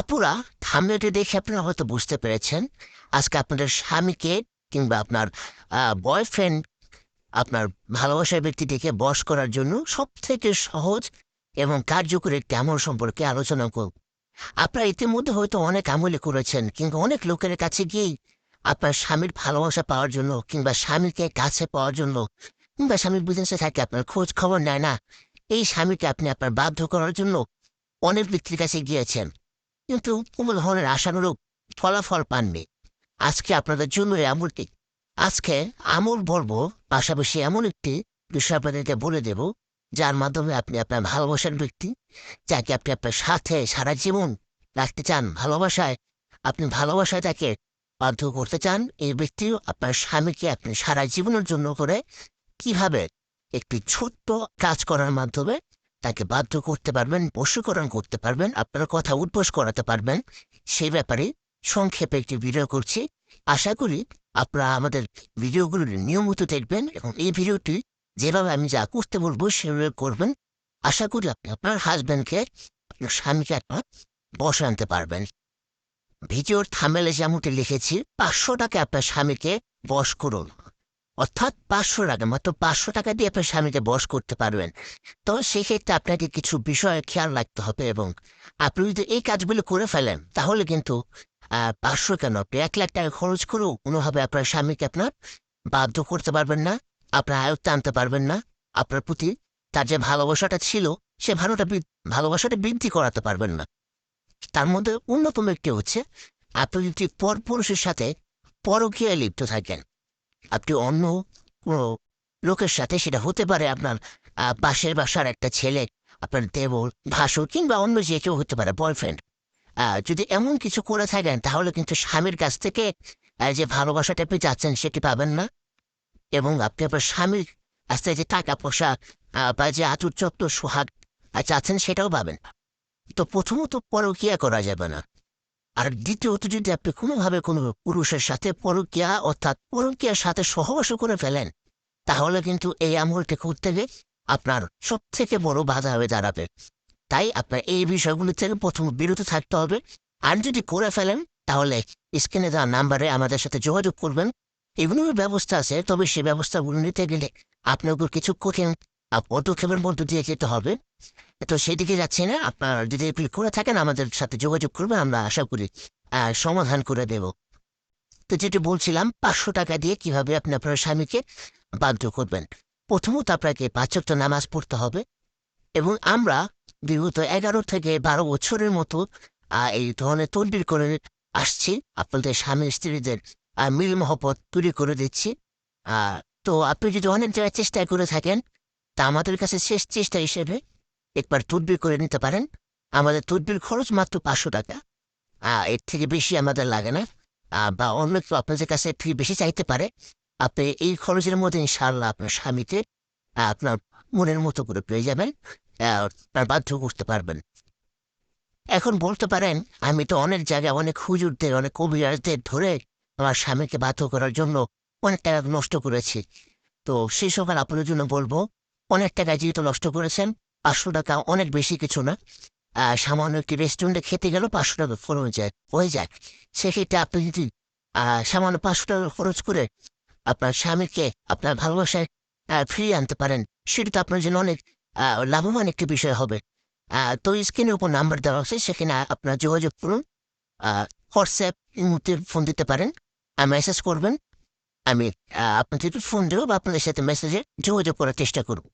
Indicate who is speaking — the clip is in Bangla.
Speaker 1: আপুরা থামনেটি দেখে আপনারা হয়তো বুঝতে পেরেছেন, আজকে আপনাদের স্বামীকে কিংবা আপনার বয়ফ্রেন্ড আপনার ভালোবাসার ব্যক্তিটিকে বশ করার জন্য সব থেকে সহজ এবং কার্যকরী একটি আমল সম্পর্কে আলোচনা করব। আপনারা ইতিমধ্যে হয়তো অনেক আমলে করেছেন কিংবা অনেক লোকের কাছে গিয়েই আপনার স্বামীর ভালোবাসা পাওয়ার জন্য কিংবা স্বামীকে কাছে পাওয়ার জন্য কিংবা স্বামীর বিজনেসে থাকে আপনার খোঁজ খবর নেয় না, এই স্বামীকে আপনি আপনার বাধ্য করার জন্য অনেক ব্যক্তির কাছে গিয়েছেন। কিন্তু কোনো ধরনের আশানুরূপ ফলাফল পাননি। আজকে আপনাদের জন্য এই আমলটি। আজকে আমল বলব পাশাপাশি এমন একটি বিষয় আপনাদেরকে বলে দেব, যার মাধ্যমে আপনি আপনার ভালোবাসার ব্যক্তি, যাকে আপনি আপনার সাথে সারা জীবন রাখতে চান, ভালোবাসায়, আপনি ভালোবাসায় তাকে বাধ্য করতে চান, এই ব্যক্তিও আপনার স্বামীকে আপনি সারা জীবনের জন্য করে কীভাবে একটি ছোট্ট কাজ করার মাধ্যমে তাকে বাধ্য করতে পারবেন, বশীকরণ করতে পারবেন, আপনার কথা উদ্বোস করাতে পারবেন। সেই ব্যাপারে সংক্ষেপে একটি ভিডিও করছি। আশা করি আপনারা আমাদের ভিডিওগুলো নিয়মিত দেখবেন এবং এই ভিডিওটি যেভাবে আমি যা করতে বলব সেভাবে করবেন। আশা করি আপনি আপনার হাজব্যান্ডকে আপনার স্বামীকে আপনার বসে আনতে পারবেন। ভিডিওর থামেলে যেমনটি লিখেছি, পাঁচশো টাকা আপনার স্বামীকে বশ করুন। অর্থাৎ পাঁচশো টাকা, মাত্র পাঁচশো টাকা দিয়ে আপনার স্বামীকে বস করতে পারবেন। তো সেক্ষেত্রে আপনাকে কিছু বিষয়ে খেয়াল রাখতে হবে এবং আপনি যদি এই কাজগুলো করে ফেলেন, তাহলে কিন্তু পাঁচশো কেন? আপনি এক লাখ টাকা খরচ করেও কোনোভাবে আপনার স্বামীকে আপনার বাধ্য করতে পারবেন না, আপনার আয়ত্তে আনতে পারবেন না, আপনার প্রতি তার যে ভালোবাসাটা ছিল, সে ভালোটা ভালোবাসাটা বৃদ্ধি করাতে পারবেন না। তার মধ্যে অন্যতম একটি হচ্ছে, আপনি যদি পরপুরুষের সাথে পরকীয়া লিপ্ত থাকেন আপনি অন্য লোকের সাথে সেটা হতে পারে, আপনার পাশের বাসার একটা ছেলে, আপনার দেবর, ভাসুর কিংবা অন্য যে কেউ হতে পারে বয়ফ্রেন্ড যদি এমন কিছু করে থাকেন, তাহলে কিন্তু স্বামীর কাছ থেকে যে ভালোবাসাটা আপনি চাচ্ছেন সেটি পাবেন না। এবং আপনি আপনার স্বামীর কাছ থেকে যে টাকা পয়সা বা যে আতুর চত্ব সোহাগ চাচ্ছেন সেটাও পাবেন। তো প্রথমত পরকিয়া করা যাবে না। আর দ্বিতীয়ত, যদি আপনি কোনোভাবে কোনো পুরুষের সাথে পরকিয়া, অর্থাৎ পরকিয়ার সাথে সহবাসও করে ফেলেন, তাহলে কিন্তু এই আমলটি করতে গিয়ে আপনার সব থেকে বড় বাধা হয়ে দাঁড়াবে। তাই আপনার এই বিষয়গুলি থেকে প্রথম বিরত থাকতে হবে। আর যদি করে ফেলেন, তাহলে স্ক্রিনে দেওয়া নাম্বারে আমাদের সাথে যোগাযোগ করবেন। এগুলোর ব্যবস্থা আছে, তবে সে ব্যবস্থাগুলো নিতে গেলে আপনাকে কিছু কঠিন পদক্ষেপের মধ্য দিয়ে যেতে হবে। তো সেদিকে যাচ্ছি না। আপনার যদি আপনি করে থাকেন, আমাদের সাথে যোগাযোগ করবে, আমরা আশা করি সমাধান করে দেব। তো যেটি বলছিলাম, পাঁচশো টাকা দিয়ে কীভাবে আপনি আপনার স্বামীকে বাধ্য করবেন? প্রথমত আপনাকে পাঁচক্ত নামাজ পড়তে হবে এবং আমরা বিগত এগারো থেকে বারো বছরের মতো এই ধরনের তদবির করে আসছি। আপনাদের স্বামী স্ত্রীদের মিল মহব্বত তৈরি করে দিচ্ছি। তো আপনি যদি অনেক জায়গায় চেষ্টা করে থাকেন তা আমাদের কাছে শেষ চেষ্টা হিসেবে একবার তদবির করে নিতে পারেন। আমাদের তদবির খরচ মাত্র পাঁচশো টাকা। এর থেকে বেশি আমাদের লাগে না। বা অন্য কেউ আপনাদের কাছে ফি বেশি চাইতে পারে। আপনি এই খরচের মধ্যে ইনশাআল্লাহ আপনার স্বামীকে আপনার মনের মতো করে পেয়ে যাবেন তার বাধ্য করতে পারবেন। এখন বলতে পারেন, আমি তো অনেক জায়গায় অনেক হুজুরদের, অনেক কবিরাজদের ধরে আমার স্বামীকে বাধ্য করার জন্য অনেক টাকা নষ্ট করেছি। তো সেই সকাল আপনাদের জন্য বলব অনেক টাকা যেহেতু নষ্ট করেছেন। পাঁচশো টাকা অনেক বেশি কিছু না। সামান্য একটি রেস্টুরেন্টে খেতে গেলেও পাঁচশো টাকা খরচ যায়। হয়ে যাক। সেক্ষেত্রে আপনি যদি সামান্য পাঁচশো টাকা খরচ করে আপনার স্বামীকে আপনার ভালোবাসায় ফিরিয়ে আনতে পারেন, সেটা তো আপনার জন্য অনেক লাভবান একটি বিষয় হবে। তো স্ক্রিনের উপর নাম্বার দেওয়া আছে, সেখানে আপনার যোগাযোগ করুন। হোয়াটসঅ্যাপ মুহূর্তে ফোন দিতে পারেন। মেসেজ করবেন। আমি আপনাদের ফোন দেবো বা আপনাদের সাথে মেসেজে যোগাযোগ করার চেষ্টা করব।